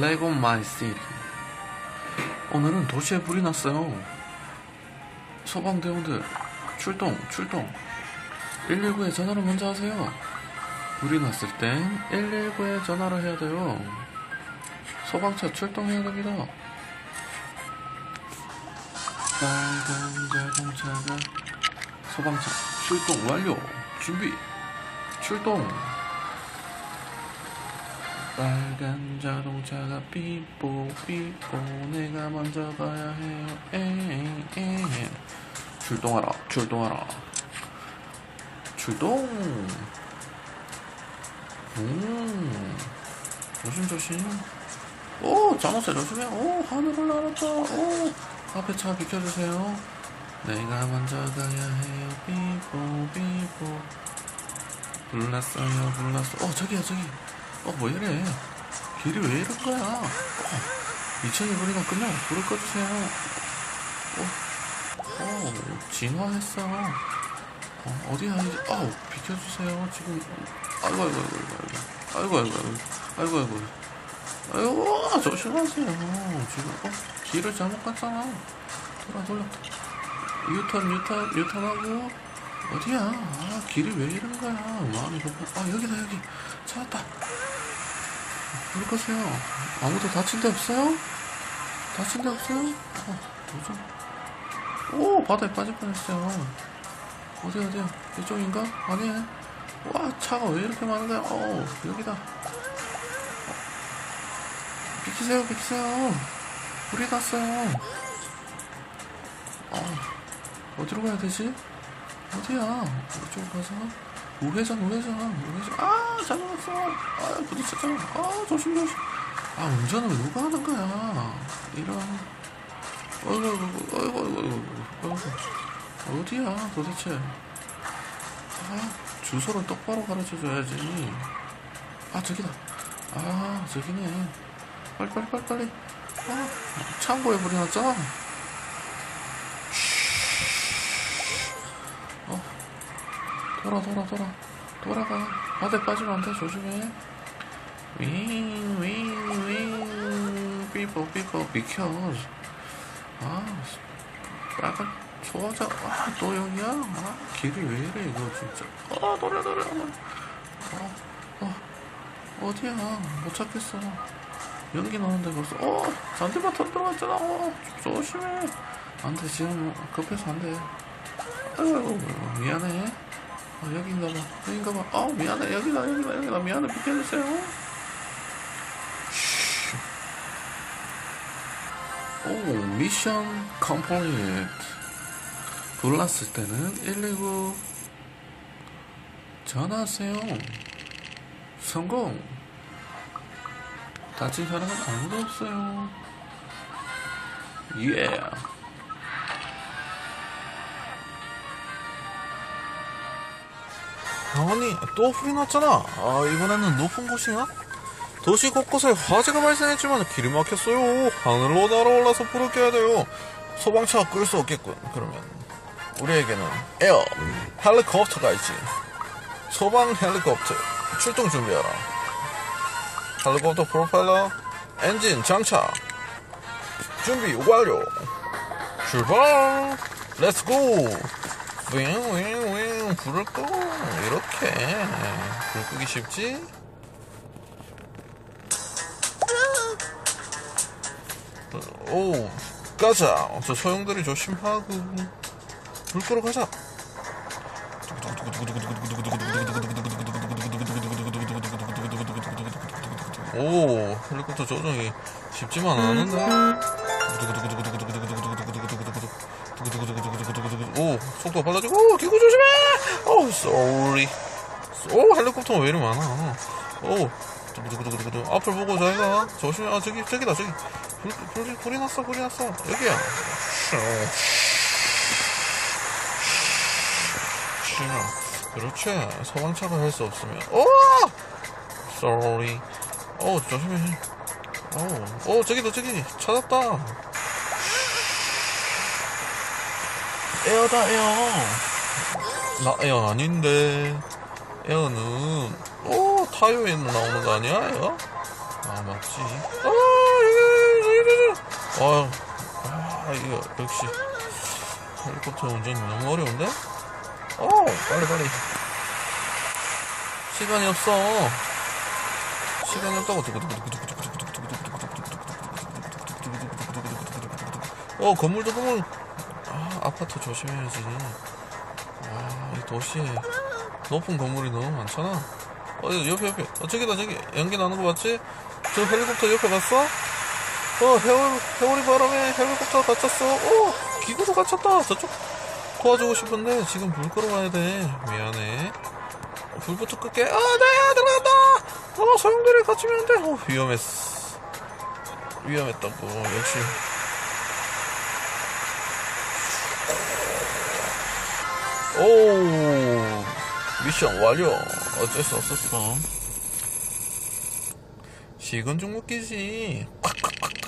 레고 마이 시티 오늘은 도시에 불이 났어요. 소방대원들 출동 출동. 119에 전화를 먼저 하세요. 불이 났을 땐 119에 전화를 해야 돼요. 소방차 출동해야 됩니다. 빨간 자동차가 소방차 출동 완료. 준비 출동 빨간 자동차가 삐뽀 삐뽀 내가 먼저 가야 해요. 에에 출동하라 출동하라. 출동. 음. 조심조심. 오 자동차 조심해 오 하늘 올라왔다. 오 앞에 차 비켜주세요. 내가 먼저 가야 해요. 삐뽀 삐뽀. 불났어요 불났어. 어 저기야 저기 어뭐 이래. 길이 왜 이런 거야? 어, 2000이 버리가 끝나고 불을 꺼주세요. 어, 어 진화했어. 어, 어디야 이제 어 비켜주세요. 지금 아이고 아이고 아이고 아이고 아이고. 아이고 아이고 아이고. 아이고 조심하세요. 지금 어 길을 잘못 갔잖아. 돌아 돌아. 유턴 유턴 유턴하고. 어디야? 아 길이 왜 이런 거야? 마음이 급하 아 여기다 여기. 찾았다 불 끄세요 아무도 다친 데 없어요? 다친 데 없어요? 어 뭐죠? 오 바다에 빠질 뻔했어요 어디 어디야 이쪽인가? 아니야 와 차가 왜 이렇게 많은 거야 어 여기다 어, 비키세요 비키세요 불이 났어요 어 어디로 가야 되지? 어디야? 이쪽 가서 우회전 우회전 우회전 아 잘못했어. 아 부딪혔잖아 아 조심 조심. 아 운전을 누가 하는 거야? 이런. 어이구 어이구 어이구 어이구 어이구 어디야 도대체? 아 주소를 똑바로 가르쳐 줘야지. 아 저기다. 아 저기네. 빨리 빨리 빨리 빨리. 아 창고에 불이 났잖아 돌아 돌아 돌아. 돌아가. 바다에 빠지면 안돼. 조심해. 윙 윙 윙. 삐뽀 삐뽀 비켜. 아 빨간 소화자. 아또 여기야? 아 길이 왜 이래 이거 진짜. 아 노래 노래. 어, 어. 어디야? 못 찾겠어. 연기 나는데 벌써. 어 잔디밭으로 들어갔잖아. 어 조심해. 안돼 지금 급해서 안돼. 아이고, 미안해 아, 여긴가 봐. 여긴가 봐. 아, 미안해. 여기다, 여기다, 여기다. 미안해. 비켜주세요. 쉬. 오, 미션 컴플리트. 불났을 때는 119 전화하세요. 성공. 다친 사람은 아무도 없어요. 예. 아니 또 불이 났잖아. 아 이번에는 높은 곳이나? 도시 곳곳에 화재가 발생했지만 길이 막혔어요. 하늘로 날아올라서 불을 껴야 돼요. 소방차가 끌 수 없겠군. 그러면 우리에게는 에어 헬리콥터가 있지. 소방 헬리콥터 출동 준비하라. 헬리콥터 프로펠러 엔진 장착. 준비 완료. 출발! 렛츠고 윙윙윙 불을 끄고 이렇게. 불 끄기 쉽지? 오 가자. 저 소용돌이 조심하고. 불 끄러 가자. 오 헬리콥터 조종이 쉽지만 않은데 속도가 빨라지고 오 기구 조심해! 오 쏘리. 오 헬리콥터가 왜 이리 많아? 오 두구두구두구두구. 앞을 보고 자기가 조심해. 아 저기 저기다 저기. 불, 불, 불이 났어 불이 났어. 여기야. 슈 그렇지. 소방차가 할 수 없으면. 오 쏘리. 오 조심해. 오, 오 저기다 저기. 찾았다 에어다 에어 나 에어 아닌데. 에어는 오 타요에 나오는 거 아니야 에어? 아 맞지. 아 이거 이거 이거. 아 이거 역시 헬리콥터 운전이 너무 어려운데? 어 빨리 빨리. 시간이 없어. 시간이 없다고 어 건물도 건물 아 아파트 조심해야지. 아 이 도시에 높은 건물이 너무 많잖아. 어 옆에 옆에. 어 저기다 저기. 연기 나는 거 맞지? 저 헬리콥터 옆에 봤어? 어 해월 해월이 바람에 헬리콥터가 갇혔어. 어 기구도 갇혔다. 저쪽 도와주고 싶은데 지금 불 끌어가야 돼. 미안해. 어, 불부터 끌게. 아 나야 들어간다. 어 소용돌이 갇히면 안 돼. 어 위험했어 위험했다고. 역시 오 미션 완료. 어쩔 수 없었어. 식은 죽 묶이지. 콱콱콱콱